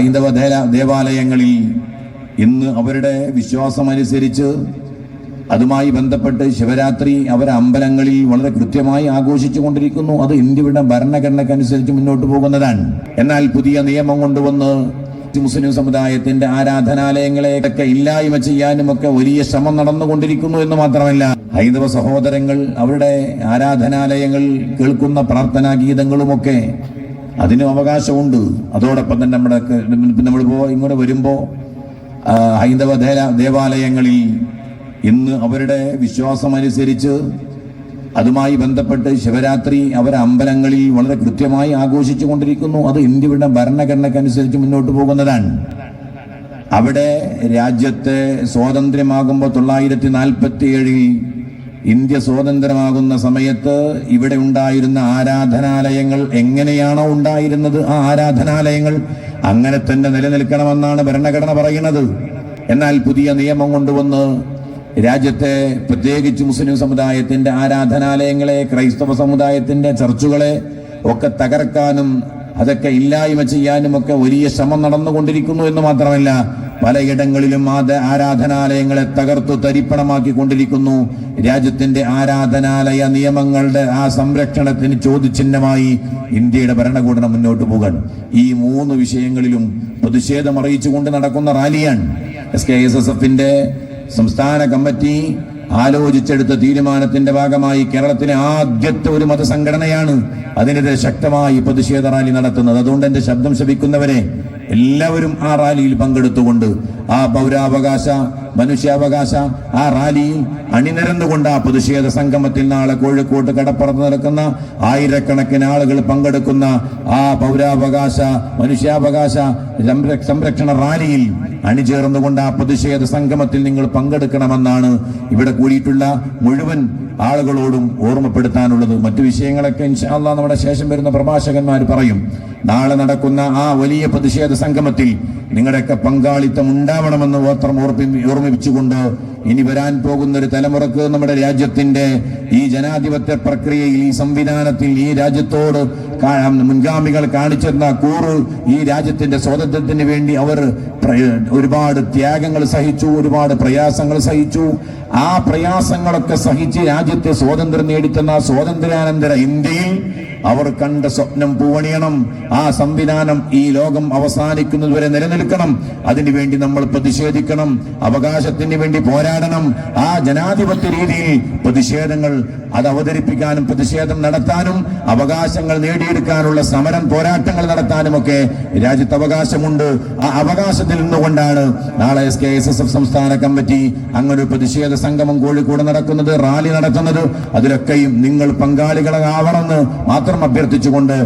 ഹൈന്ദവ ദേവാലയങ്ങളിൽ ഇന്ന് അവരുടെ വിശ്വാസമനുസരിച്ച് അതുമായി ബന്ധപ്പെട്ട് ശിവരാത്രി അവർ അമ്പലങ്ങളിൽ വളരെ കൃത്യമായി ആഘോഷിച്ചു കൊണ്ടിരിക്കുന്നു. അത് ഇന്ത്യയുടെ ഭരണഘടനക്കനുസരിച്ച് മുന്നോട്ട് പോകുന്നതാണ്. എന്നാൽ പുതിയ നിയമം കൊണ്ടുവന്ന് മുസ്ലിം സമുദായത്തിന്റെ ആരാധനാലയങ്ങളെയൊക്കെ ഇല്ലായ്മ ചെയ്യാനും ഒക്കെ വലിയ ശ്രമം നടന്നുകൊണ്ടിരിക്കുന്നു എന്ന് മാത്രമല്ല ഹൈന്ദവ സഹോദരങ്ങൾ അവരുടെ ആരാധനാലയങ്ങൾ കേൾക്കുന്ന പ്രാർത്ഥനാ ഗീതങ്ങളുമൊക്കെ അതിനും അവകാശമുണ്ട്. അതോടൊപ്പം തന്നെ നമ്മുടെ നമ്മളിപ്പോ ഇങ്ങോട്ട് വരുമ്പോ ഹൈന്ദവ ദേവാലയങ്ങളിൽ ഇന്ന് അവരുടെ വിശ്വാസമനുസരിച്ച് അതുമായി ബന്ധപ്പെട്ട് ശിവരാത്രി അവർ അമ്പലങ്ങളിൽ വളരെ കൃത്യമായി ആഘോഷിച്ചു കൊണ്ടിരിക്കുന്നു. അത് ഇന്ത്യയുടെ ഭരണഘടനക്കനുസരിച്ച് മുന്നോട്ട് പോകുന്നതാണ്. അവിടെ രാജ്യത്തെ സ്വാതന്ത്ര്യമാകുമ്പോൾ തൊള്ളായിരത്തി നാൽപ്പത്തി ഏഴിൽ ഇന്ത്യ സ്വതന്ത്രമാകുന്ന സമയത്ത് ഇവിടെ ഉണ്ടായിരുന്ന ആരാധനാലയങ്ങൾ എങ്ങനെയാണോ ഉണ്ടായിരുന്നത് ആ ആരാധനാലയങ്ങൾ അങ്ങനെ തന്നെ നിലനിൽക്കണമെന്നാണ് ഭരണഘടന പറയുന്നത്. എന്നാൽ പുതിയ നിയമം കൊണ്ടുവന്ന് രാജ്യത്തെ പ്രത്യേകിച്ച് മുസ്ലിം സമുദായത്തിന്റെ ആരാധനാലയങ്ങളെ ക്രൈസ്തവ സമുദായത്തിന്റെ ചർച്ചുകളെ ഒക്കെ തകർക്കാനും അതൊക്കെ ഇല്ലായ്മ ചെയ്യാനും ഒക്കെ വലിയ ശ്രമം നടന്നുകൊണ്ടിരിക്കുന്നു എന്ന് മാത്രമല്ല പലയിടങ്ങളിലും ആ ദ- ആരാധനാലയങ്ങളെ തകർത്തു തരിപ്പണമാക്കി കൊണ്ടിരിക്കുന്നു രാജ്യത്തിന്റെ ആരാധനാലയ നിയമങ്ങളുടെ ആ സംരക്ഷണത്തിന് ചോദ്യചിഹ്നമായി ഇന്ത്യയുടെ ഭരണകൂടം മുന്നോട്ട് പോകാൻ. ഈ മൂന്ന് വിഷയങ്ങളിലും പ്രതിഷേധം അറിയിച്ചുകൊണ്ട് നടക്കുന്ന റാലിയാണ്. എസ് കെ എസ് എസ് എഫിന്റെ സംസ്ഥാന കമ്മിറ്റി ആലോചിച്ചെടുത്ത തീരുമാനത്തിന്റെ ഭാഗമായി കേരളത്തിലെ ആദ്യത്തെ ഒരു മതസംഘടനയാണ് അതിനെതിരെ ശക്തമായി പ്രതിഷേധ റാലി നടത്തുന്നത്. അതുകൊണ്ട് എന്റെ ശബ്ദം ശപിക്കുന്നവരെ എല്ലാവരും ആ റാലിയിൽ പങ്കെടുത്തുകൊണ്ട് ആ പൗരാവകാശ മനുഷ്യാവകാശ ആ റാലിയിൽ അണിനിരന്നുകൊണ്ട് ആ പ്രതിഷേധ സംഗമത്തിൽ നാളെ കോഴിക്കോട്ട് കടപ്പുറത്ത് നടക്കുന്ന ആയിരക്കണക്കിന് ആളുകൾ പങ്കെടുക്കുന്ന ആ പൗരാവകാശ മനുഷ്യാവകാശ സംര- സംരക്ഷണ റാലിയിൽ അണിചേർന്നുകൊണ്ട് ആ പ്രതിഷേധ സംഗമത്തിൽ നിങ്ങൾ പങ്കെടുക്കണമെന്നാണ് ഇവിടെ കൂടിയിട്ടുള്ള മുഴുവൻ ആളുകളോടും ഓർമ്മപ്പെടുത്താനുള്ളത്. മറ്റു വിഷയങ്ങളൊക്കെ ഇൻഷാല്ല നമ്മുടെ ശേഷം വരുന്ന പ്രഭാഷകന്മാർ പറയും. നാളെ നടക്കുന്ന ആ വലിയ പ്രതിഷേധ സംഗമത്തിൽ നിങ്ങളുടെയൊക്കെ പങ്കാളിത്തം ഉണ്ടാവണമെന്ന് മാത്രം ഓർമ്മിപ്പിച്ചുകൊണ്ട് ഇനി വരാൻ പോകുന്ന ഒരു തലമുറയ്ക്ക് നമ്മുടെ രാജ്യത്തിന്റെ ഈ ജനാധിപത്യ പ്രക്രിയയിൽ ഈ സംവിധാനത്തിൽ ഈ രാജ്യത്തോട് മുൻഗാമികൾ കാണിച്ചിരുന്ന കൂറ് ഈ രാജ്യത്തിന്റെ സ്വാതന്ത്ര്യത്തിന് വേണ്ടി അവർ ഒരുപാട് ത്യാഗങ്ങൾ സഹിച്ചു ഒരുപാട് പ്രയാസങ്ങൾ സഹിച്ചു. ആ പ്രയാസങ്ങളൊക്കെ സഹിച്ച് രാജ്യത്തെ സ്വാതന്ത്ര്യം നേടിത്തന്ന സ്വാതന്ത്ര്യാനന്തര ഇന്ത്യയിൽ അവർ കണ്ട സ്വപ്നം പൂവണിയണം. ആ സംവിധാനം ഈ ലോകം അവസാനിക്കുന്നതുവരെ നിലനിൽക്കണം. അതിനുവേണ്ടി നമ്മൾ പ്രതിഷേധിക്കണം. അവകാശത്തിന് വേണ്ടി പോരാടണം ആ ജനാധിപത്യ രീതിയിൽ പ്രതിഷേധങ്ങൾ അത് അവതരിപ്പിക്കാനും പ്രതിഷേധം നടത്താനും അവകാശങ്ങൾ നേടിയെടുക്കാനുള്ള സമരം പോരാട്ടങ്ങൾ നടത്താനും ഒക്കെ രാജ്യത്ത് അവകാശമുണ്ട്. ആ അവകാശത്തിൽ നിന്നുകൊണ്ടാണ് നാളെ S K S S F സംസ്ഥാന കമ്മിറ്റി അങ്ങനെ പ്രതിഷേധ സംഗമം കോഴിക്കോട് നടക്കുന്നത് റാലി നടത്തുന്നത്. അതിലൊക്കെയും നിങ്ങൾ പങ്കാളികളാവണമെന്ന് മാത്രം അഭ്യർത്ഥിച്ചുകൊണ്ട്